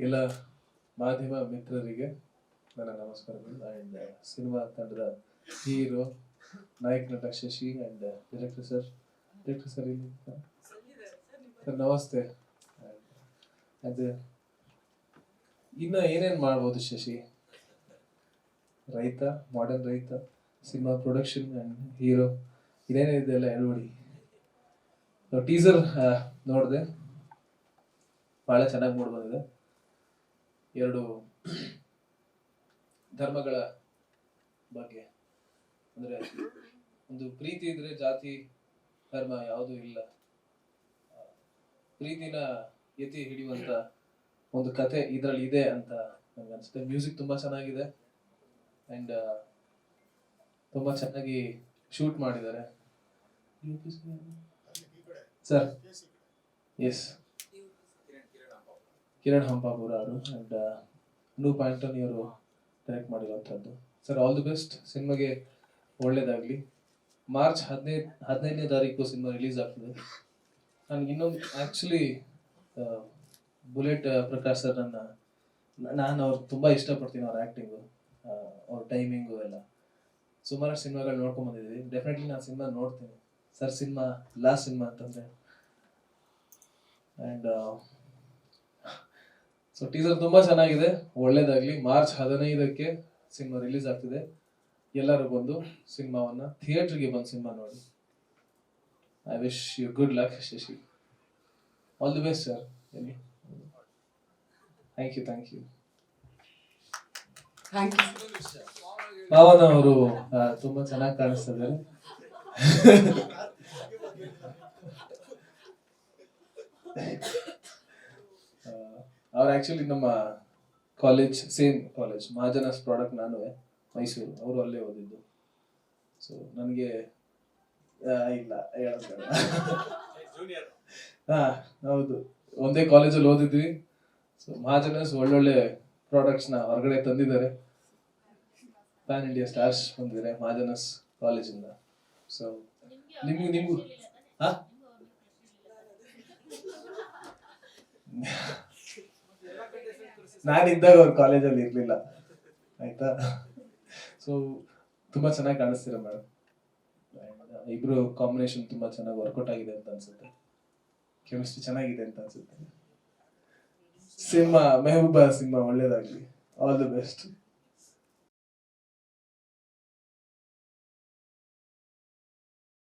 ಎಲ್ಲ ಮಾಧ್ಯಮ ಮಿತ್ರರಿಗೆ ನನ್ನ ನಮಸ್ಕಾರಗಳು. ಆ್ಯಂಡ್ ಸಿನಿಮಾ ತಂಡದ ಹೀರೋ, ನಾಯಕ ನಟ Shashi and director sir director sir ಇಲ್ಲಿ ಸರ್ ನಮಸ್ತೆ. ಅದು ಇನ್ನು ಏನೇನು ಮಾಡ್ಬೋದು ಶಶಿ? ರೈತ ಮಾಡರ್ನ್ ರೈತ, ಸಿನಿಮಾ ಪ್ರೊಡಕ್ಷನ್ ಆ್ಯಂಡ್ ಹೀರೋ ಇದೇನಿದೆ ಎಲ್ಲ ಹೇಳ್ಬಿಡಿ. ಟೀಸರ್ ನೋಡಿದೆ. ಭಾಳ ಚೆನ್ನಾಗಿ ಮೂಡ್ ಎರಡು ಧರ್ಮಗಳ ಬಗ್ಗೆ. ಅಂದ್ರೆ ಒಂದು ಪ್ರೀತಿ ಇದ್ರೆ ಜಾತಿ ಧರ್ಮ ಯಾವುದೂ ಇಲ್ಲ. ಪ್ರೀತಿನ ಎತ್ತಿ ಹಿಡಿಯುವಂತ ಒಂದು ಕತೆ ಇದ್ರಲ್ಲಿ ಇದೆ ಅಂತ ನನಗೆ ಅನ್ಸುತ್ತೆ. ಮ್ಯೂಸಿಕ್ ತುಂಬಾ ಚೆನ್ನಾಗಿದೆ. ಅಂಡ್ ತುಂಬಾ ಚೆನ್ನಾಗಿ ಶೂಟ್ ಮಾಡಿದ್ದಾರೆ. ಸರ್ ಎಸ್ ಕಿರಣ್ ಹಂಪಾಪುರ ಅವರು ಅಂಡ್ ಅನೂಪ್ ಆಂಟನಿ ಅವರು ಡೈರೆಕ್ಟ್ ಮಾಡಿರುವಂಥದ್ದು ಸರ್ ಆಲ್ ದಿ ಬೆಸ್ಟ್ ಸಿನಿಮಾಗೆ ಒಳ್ಳೇದಾಗಲಿ. ಮಾರ್ಚ್ ಹದಿನೈದು ಹದಿನೈದನೇ ತಾರೀಕು ಸಿನಿಮಾ ರಿಲೀಸ್ ಆಗ್ತದೆ. ನನಗೆ ಇನ್ನೊಂದು ಆ್ಯಕ್ಚುಲಿ ಬುಲೆಟ್ ಪ್ರಕಾಶ್ ಸರ್ ನನ್ನ ನಾನು ಅವ್ರು ತುಂಬ ಇಷ್ಟಪಡ್ತೀನಿ ಅವ್ರ ಆ್ಯಕ್ಟಿಂಗು ಅವ್ರ ಟೈಮಿಂಗು ಎಲ್ಲ. ಸುಮಾರು ಸಿನಿಮಾಗಳು ನೋಡ್ಕೊಂಡ್ ಬಂದಿದ್ದೀವಿ ಡೆಫಿನೆಟ್ಲಿ ನಾನು ಸಿನಿಮಾ ನೋಡ್ತೀನಿ. ಸರ್ ಸಿನಿಮಾ ಲಾಸ್ಟ್ ಸಿನಿಮಾ ಅಂತಂದರೆ. ಆ್ಯಂಡ್ ಸೊ ಟೀಸರ್ ತುಂಬಾ ಚೆನ್ನಾಗಿದೆ. ಒಳ್ಳೇದಾಗ್ಲಿ. ಮಾರ್ಚ್ ಹದಿನೈದಕ್ಕೆ ಸಿನಿಮಾ ರಿಲೀಸ್ ಆಗ್ತಿದೆ. ಎಲ್ಲರೂ ಬಂದು ಸಿನಿಮಾವನ್ನ ಥಿಯೇಟರ್ಗೆ ಬಂದು ಸಿನಿಮಾ ನೋಡಿ. I wish you good luck Shashi. All the best sir you thank you thank you Pavana ಅವರು ತುಂಬಾ ಚೆನ್ನಾಗಿ ಕಾಣಿಸ್ತಾ ಇದ್ದಾರೆ. ಅವ್ರು ಆಕ್ಚುಲಿ ನಮ್ಮ college same college Mahajanas product ನಾನು ಮೈಸೂರು ಅವರು ಅಲ್ಲೇ ಓದಿದ್ದು. ಸೊ ನನಗೆ ಇಲ್ಲ, ಹೇಳೋದು ಹಾಂ ಹಾ, ಹೌದು. ಒಂದೇ ಕಾಲೇಜಲ್ಲಿ ಓದಿದ್ವಿ. ಸೊ ಮಹಾಜನಸ್ ಒಳ್ಳೊಳ್ಳೆ ಪ್ರಾಡಕ್ಟ್ಸ್ನ ಹೊರಗಡೆ ತಂದಿದ್ದಾರೆ. ಪ್ಯಾನ್ ಇಂಡಿಯಾ ಸ್ಟಾರ್ಸ್ ಬಂದಿದ್ದಾರೆ ಮಹಾಜನಸ್ ಕಾಲೇಜಿಂದ ಸೊ ನಿಮಗೆ, ನಿಮಗೂ ಹಾ? ನಾನಿದ್ದಾಗ ಅವ್ರ ಕಾಲೇಜಲ್ಲಿ ಇರ್ಲಿಲ್ಲ. ಆಯ್ತಾ? ಸೊ ತುಂಬಾ ಚೆನ್ನಾಗಿ ಕಾಣಿಸ್ತೀರ ಮೇಡಮ್ ಇಬ್ರು ಕಾಂಬಿನೇಷನ್ ತುಂಬಾ ಚೆನ್ನಾಗಿ ವರ್ಕೌಟ್ ಆಗಿದೆ ಅಂತ ಅನ್ಸುತ್ತೆ. ಕೆಮಿಸ್ಟ್ರಿ ಚೆನ್ನಾಗಿದೆ ಅಂತ ಅನ್ಸುತ್ತೆ. ಸಿಂಹ, ಮೆಹಬೂಬಾ ಸಿಂಹ ಒಳ್ಳೇದಾಗ್ಲಿ. All the best